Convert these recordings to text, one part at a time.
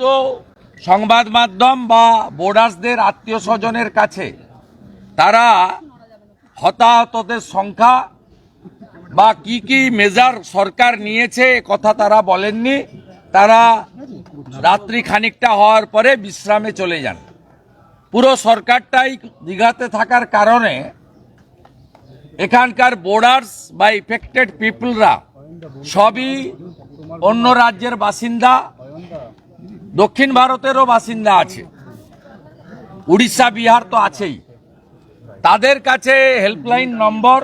তো সংবাদ মাধ্যম বা বোর্ডার্সদের আত্মীয় স্বজনের কাছে তারা হতাহতদের সংখ্যা বা কি কি মেজার সরকার নিয়েছে কথা তারা বলেননি। তারা রাত্রি খানিকটা হওয়ার পরে বিশ্রামে চলে যান। পুরো সরকারটাই দীঘাতে থাকার কারণে এখানকার বোর্ডার্স বা ইফেক্টেড পিপলরা সবই অন্য রাজ্যের বাসিন্দা দক্ষিণ ভারতেরও বাসিন্দা আছে। উড়িষ্যা, বিহার তো আছেই। তাদের কাছে হেল্পলাইন নম্বর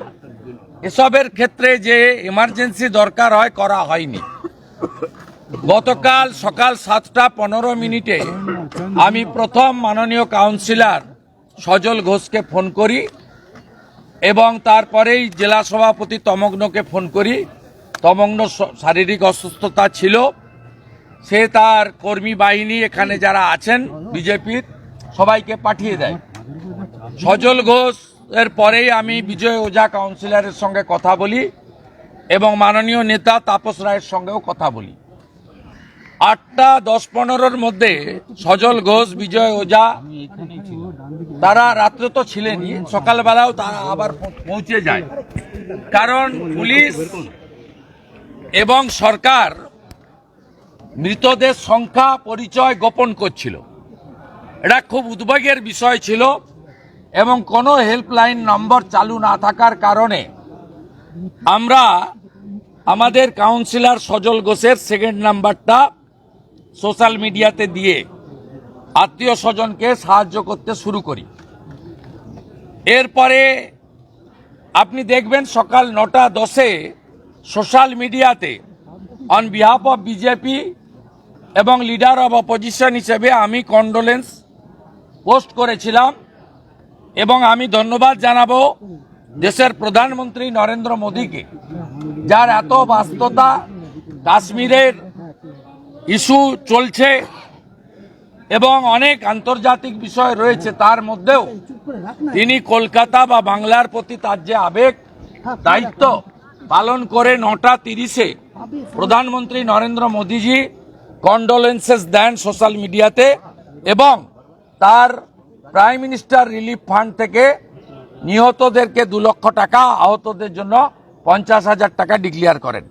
এসবের ক্ষেত্রে যে এমার্জেন্সি দরকার হয়, করা হয়নি। গতকাল সকাল সাতটা পনেরো মিনিটে আমি প্রথম মাননীয় কাউন্সিলর সজল ঘোষকে ফোন করি এবং তারপরেই জেলা সভাপতি তমগ্নকে ফোন করি। তমগ্ন শারীরিক অসুস্থতা ছিল। সে তার কর্মী বাহিনী এখানে যারা আছেন, বিজেপির, সবাইকে পাঠিয়ে দেয়। সজল ঘোষ, এর পরেই আমি বিজয় ওঝা কাউন্সিলরের সঙ্গে কথা বলি এবং মাননীয় নেতা তাপস রায়ের সঙ্গেও কথা বলি। আটটা দশ পনেরোর মধ্যে সজল ঘোষ, বিজয় ওঝা, তারা রাত্রে তো ছিলেনই, সকালবেলাও তারা আবার পৌঁছে যায়। কারণ পুলিশ এবং সরকার মৃতদের সংখ্যা পরিচয় গোপন করছিল। এটা খুব উদ্বেগের বিষয় ছিল এবং কোনো হেল্পলাইন নম্বর চালু না থাকার কারণে আমরা আমাদের কাউন্সিলর সজল ঘোষের সেকেন্ড নাম্বারটা সোশ্যাল মিডিয়াতে দিয়ে আত্মীয় স্বজনকে সাহায্য করতে শুরু করি। এরপরে আপনি দেখবেন সকাল নটা দশে সোশ্যাল মিডিয়াতে অন বিহাফ অফ বিজেপি এবং লিডার অব অপোজিশন হিসেবে আমি কন্ডোলেন্স পোস্ট করেছিলাম এবং আমি ধন্যবাদ জানাব দেশের প্রধানমন্ত্রী নরেন্দ্র মোদীকে, যার এত বাস্তবতা কাশ্মীরের ইস্যু চলছে এবং অনেক আন্তর্জাতিক বিষয় রয়েছে, তার মধ্যেও তিনি কলকাতা বা বাংলার প্রতি তার যে আবেগ, দায়িত্ব পালন করে নটা তিরিশে প্রধানমন্ত্রী নরেন্দ্র মোদীজি কন্ডোলেন্সেস দেন সোশ্যাল মিডিয়াতে এবং তার প্রাইম মিনিস্টার রিলিফ ফান্ড থেকে নিহতদেরকে দু লক্ষ টাকা, আহতদের জন্য পঞ্চাশ হাজার টাকা ডিক্লেয়ার করেন।